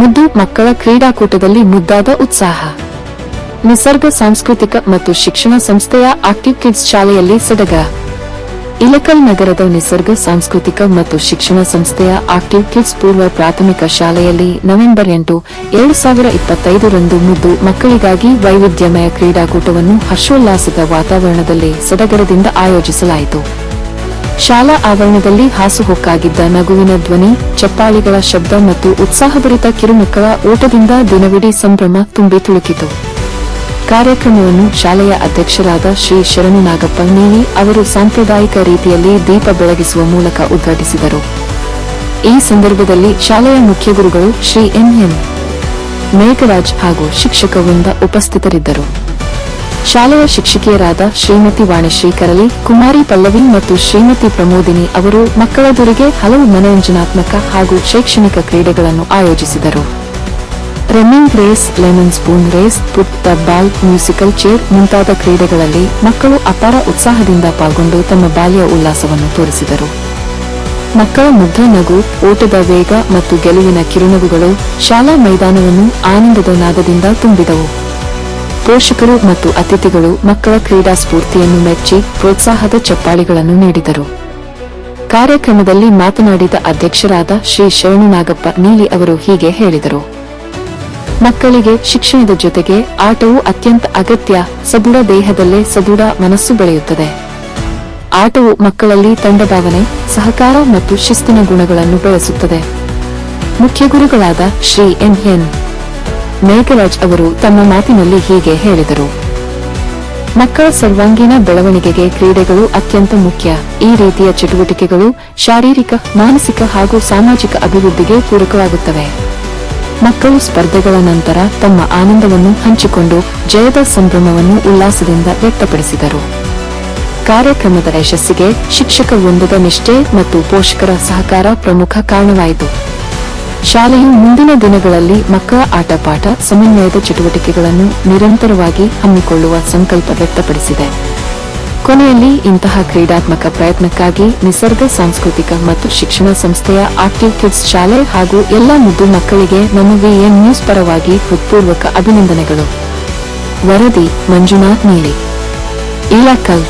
ಮುದ್ದು ಮಕ್ಕಳ ಕ್ರೀಡಾಕೂಟದಲ್ಲಿ ಮುದ್ದಾದ ಉತ್ಸಾಹ. ನಿಸರ್ಗ, ಸಾಂಸ್ಕೃತಿಕ ಮತ್ತು ಶಿಕ್ಷಣ ಸಂಸ್ಥೆಯ ಆಕ್ಟಿವ್ ಕಿಡ್ಸ್ ಶಾಲೆಯಲ್ಲಿ ಸಡಗ. ಇಲಕಲ್ ನಗರದ ನಿಸರ್ಗ, ಸಾಂಸ್ಕೃತಿಕ ಮತ್ತು ಶಿಕ್ಷಣ ಸಂಸ್ಥೆಯ ಆಕ್ಟಿವ್ ಕಿಡ್ಸ್ ಪೂರ್ವ ಪ್ರಾಥಮಿಕ ಶಾಲೆಯಲ್ಲಿ ನವೆಂಬರ್ ಎಂಟು, ಎರಡು ಸಾವಿರ ಇಪ್ಪತ್ತೈದರಂದು ಮುದ್ದು ಮಕ್ಕಳಿಗಾಗಿ ವೈವಿಧ್ಯಮಯ ಕ್ರೀಡಾಕೂಟವನ್ನು ಹರ್ಷೋಲ್ಲಾಸದ ವಾತಾವರಣದಲ್ಲಿ ಸಡಗರದಿಂದ ಆಯೋಜಿಸಲಾಯಿತು. ಶಾಲಾ ಆವರಣದಲ್ಲಿ ಹಾಸುಹೊಕ್ಕಾಗಿದ್ದ ನಗುವಿನ ಧ್ವನಿ, ಚಪ್ಪಾಳಿಗಳ ಶಬ್ದ ಮತ್ತು ಉತ್ಸಾಹಭರಿತ ಕಿರುಮಕ್ಕಳ ಓಟದಿಂದ ದಿನವಿಡೀ ಸಂಭ್ರಮ ತುಂಬಿ ತುಳುಕಿತು. ಕಾರ್ಯಕ್ರಮವನ್ನು ಶಾಲೆಯ ಅಧ್ಯಕ್ಷರಾದ ಶ್ರೀ ಶರಣು ನಾಗಪ್ಪ ನೀಲಿ ಅವರು ಸಾಂಪ್ರದಾಯಿಕ ರೀತಿಯಲ್ಲಿ ದೀಪ ಬೆಳಗಿಸುವ ಮೂಲಕ ಉದ್ಘಾಟಿಸಿದರು. ಈ ಸಂದರ್ಭದಲ್ಲಿ ಶಾಲೆಯ ಮುಖ್ಯ ಗುರುಗಳು ಶ್ರೀ ಎನ್ ಮೇಘರಾಜ್ ಹಾಗೂ ಶಿಕ್ಷಕ ವೃಂದ ಉಪಸ್ಥಿತರಿದ್ದರು. ಶಾಲೆಯ ಶಿಕ್ಷಕಿಯರಾದ ಶ್ರೀಮತಿ ವಾಣಿಶ್ರೀ ಕರಲಿ ಕುಮಾರಿ ಪಲ್ಲವಿ ಮತ್ತು ಶ್ರೀಮತಿ ಪ್ರಮೋದಿನಿ ಅವರು ಮಕ್ಕಳದೊರೆಗೆ ಹಲವು ಮನೋರಂಜನಾತ್ಮಕ ಹಾಗೂ ಶೈಕ್ಷಣಿಕ ಕ್ರೀಡೆಗಳನ್ನು ಆಯೋಜಿಸಿದರು. Running race, lemon spoon race, put the ball musical chair ಮುಂತಾದ ಕ್ರೀಡೆಗಳಲ್ಲಿ ಮಕ್ಕಳು ಅಪಾರ ಉತ್ಸಾಹದಿಂದ ಪಾಲ್ಗೊಂಡು ತಮ್ಮ ಬಾಲ್ಯ ಉಲ್ಲಾಸವನ್ನು ತೋರಿಸಿದರು. ಮಕ್ಕಳ ಮುಗ್ಧ ನಗು, ಓಟದ ವೇಗ ಮತ್ತು ಗೆಲುವಿನ ಕಿರುನಗುಗಳು ಶಾಲಾ ಮೈದಾನವನ್ನು ಆನಂದದ ನಾದದಿಂದ ತುಂಬಿದವು. ಪೋಷಕರು ಮತ್ತು ಅತಿಥಿಗಳು ಮಕ್ಕಳ ಕ್ರೀಡಾ ಸ್ಫೂರ್ತಿಯನ್ನು ಮೆಚ್ಚಿ ಪ್ರೋತ್ಸಾಹದ ಚಪ್ಪಾಳಿಗಳನ್ನು ನೀಡಿದರು. ಕಾರ್ಯಕ್ರಮದಲ್ಲಿ ಮಾತನಾಡಿದ ಅಧ್ಯಕ್ಷರಾದ ಶ್ರೀ ಶರಣು ನಾಗಪ್ಪ ನೀಲಿ ಅವರು ಹೀಗೆ ಹೇಳಿದರು. ಮಕ್ಕಳಿಗೆ ಶಿಕ್ಷಣದ ಜೊತೆಗೆ ಆಟವು ಅತ್ಯಂತ ಅಗತ್ಯ, ಸದೃಢ ದೇಹದಲ್ಲೇ ಸದೃಢ ಮನಸ್ಸು ಬೆಳೆಯುತ್ತದೆ. ಆಟವು ಮಕ್ಕಳಲ್ಲಿ ತಂಡಭಾವನೆ, ಸಹಕಾರ ಮತ್ತು ಶಿಸ್ತಿನ ಗುಣಗಳನ್ನು ಬೆಳೆಸುತ್ತದೆ. ಮುಖ್ಯ ಗುರುಗಳಾದ ಶ್ರೀ ಎನ್ ಎನ್. ಮೇಘರಾಜ್ ಅವರು ತಮ್ಮ ಮಾತಿನಲ್ಲಿ ಹೀಗೆ ಹೇಳಿದರು. ಮಕ್ಕಳ ಸರ್ವಾಂಗೀಣ ಬೆಳವಣಿಗೆಗೆ ಕ್ರೀಡೆಗಳು ಅತ್ಯಂತ ಮುಖ್ಯ. ಈ ರೀತಿಯ ಚಟುವಟಿಕೆಗಳು ಶಾರೀರಿಕ, ಮಾನಸಿಕ ಹಾಗೂ ಸಾಮಾಜಿಕ ಅಭಿವೃದ್ಧಿಗೆ ಪೂರಕವಾಗುತ್ತವೆ. ಮಕ್ಕಳು ಸ್ಪರ್ಧೆಗಳ ನಂತರ ತಮ್ಮ ಆನಂದವನ್ನು ಹಂಚಿಕೊಂಡು ಜಯದ ಸಂಭ್ರಮವನ್ನು ಉಲ್ಲಾಸದಿಂದ ವ್ಯಕ್ತಪಡಿಸಿದರು. ಕಾರ್ಯಕ್ರಮದ ಯಶಸ್ಸಿಗೆ ಶಿಕ್ಷಕ ವೃಂದದ ನಿಷ್ಠೆ ಮತ್ತು ಪೋಷಕರ ಸಹಕಾರ ಪ್ರಮುಖ ಕಾರಣವಾಯಿತು. ಶಾಲೆಯು ಮುಂದಿನ ದಿನಗಳಲ್ಲಿ ಮಕ್ಕಳ ಆಟಪಾಠ, ಸಮನ್ವಯದ ಚಟುವಟಿಕೆಗಳನ್ನು ನಿರಂತರವಾಗಿ ಹಮ್ಮಿಕೊಳ್ಳುವ ಸಂಕಲ್ಪ ವ್ಯಕ್ತಪಡಿಸಿದೆ. ಕೊನೆಯಲ್ಲಿ ಇಂತಹ ಕ್ರೀಡಾತ್ಮಕ ಪ್ರಯತ್ನಕ್ಕಾಗಿ ನಿಸರ್ಗ, ಸಾಂಸ್ಕೃತಿಕ ಮತ್ತು ಶಿಕ್ಷಣ ಸಂಸ್ಥೆಯ ಆಕ್ಟಿವ್ ಕಿಡ್ಸ್ ಶಾಲೆ ಹಾಗೂ ಎಲ್ಲ ಮುದ್ದು ಮಕ್ಕಳಿಗೆ ನಮ್ಮ ವಿಎನ್ ನ್ಯೂಸ್ ಪರವಾಗಿ ಹೃತ್ಪೂರ್ವಕ ಅಭಿನಂದನೆಗಳು. ವರದಿ ಮಂಜುನಾಥ್ ನೀಲಿ. ಇಲಾಕಲ್